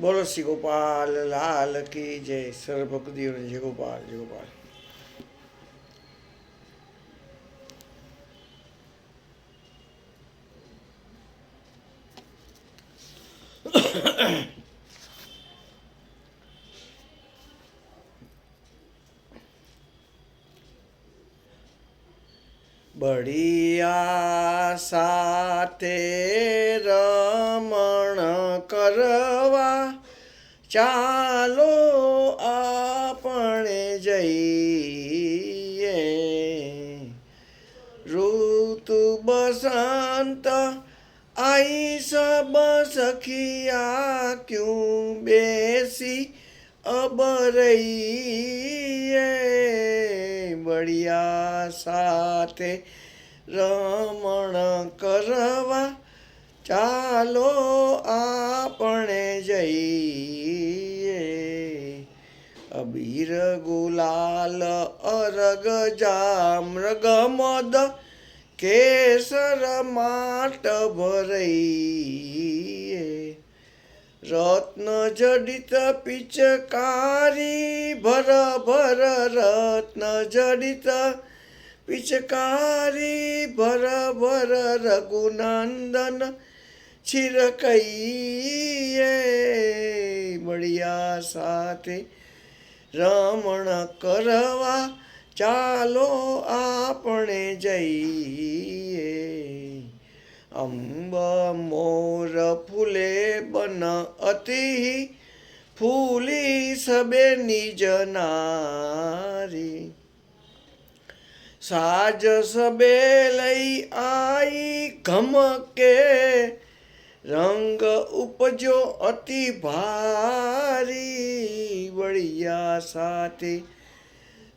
બોલો શ્રી ગોપાલ, લાલ કી જય. સર્વભક્તિઓને જય ગોપાલ જય ગોપાલ. બળિયા સાથે રમણ કરવા ચાલો આપણે જઈએ. ઋતુ બસંત, આઈ સબ સખિયા ક્યું બેસી અબ રહીએ. બળિયા સાથે રમણ કરવા ચાલો આપણે જઈએ. અબીર ગુલાલ અરગ જામ્રગ મદ કેસર માટ ભરઈએ રત્ન જડિત પિચકારી ભર ભર રત્ન જડિત પિચકારી ભર ભર રઘુનંદન છિરકૈયે. બળિયા સાથે રમણ કરવા ચાલો આપણે જઈએ અંબ મોર ફૂલે બન અતિ ફૂલી સબે નિજ નારી સાજ સબે લઈ આઈ ઘમકે રંગ ઉપજો અતિ ભારી બળિયા સાથે.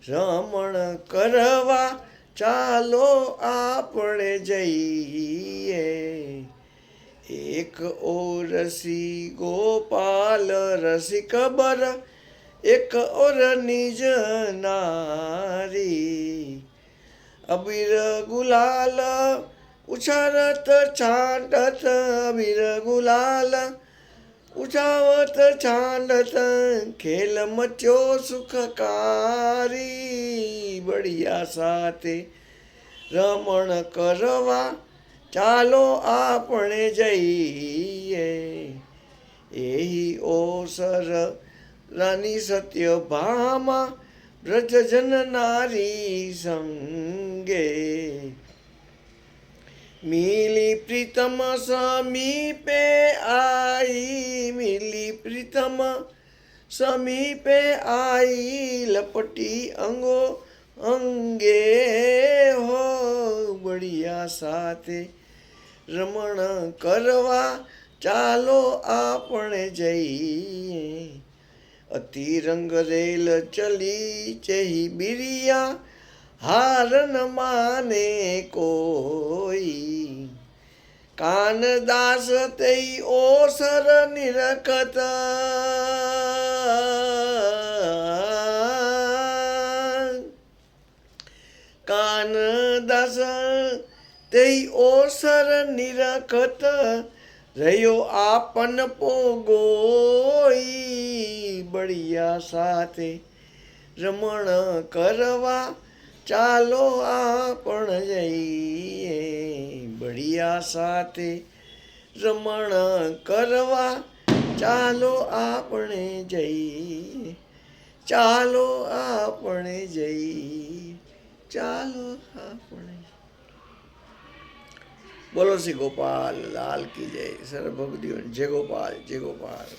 રમણ કરવા ચાલો આપણે જઈએ. એક ઓરસી ગોપાલ રસિક બર, એક ઓર નિજ નારી. અબીર ગુલાલ ઉછારત છાંડત વીર ગુલાલ ઉછાવત છાંડત ખેલ મચ્યો સુખકારી બળિયા સાથે રમણ કરવા, ચાલો આપણે જઈએ. એહી ઓસર રાની સત્ય ભામા વ્રજજન નારી સંગે મિલી પ્રીતમ સમીપે આઈ મિલી પ્રીતમ સમીપે આઈ લપટી અંગો અંગે હો બળિયા સાથે રમણ કરવા ચાલો આપણે જઈએ અતિ રંગ રેલ ચલી ચહી બિરિયા હાર ન માને કોઈ. કાનદાસ તે ઓસર નિરખત. કાનદાસ તે ઓસર નિરખત. રહ્યો આપન પોગોઈ બળિયા સાથે રમણ કરવા ચાલો આપણ જઈએ બળિયા સાથે રમણ કરવા. ચાલો આપણે જઈએ, ચાલો આપણે જઈએ, ચાલો આપણે બોલો શ્રી ગોપાલ, લાલ કી જય સર્વભક્તિઓ જય ગોપાલ જય ગોપાલ.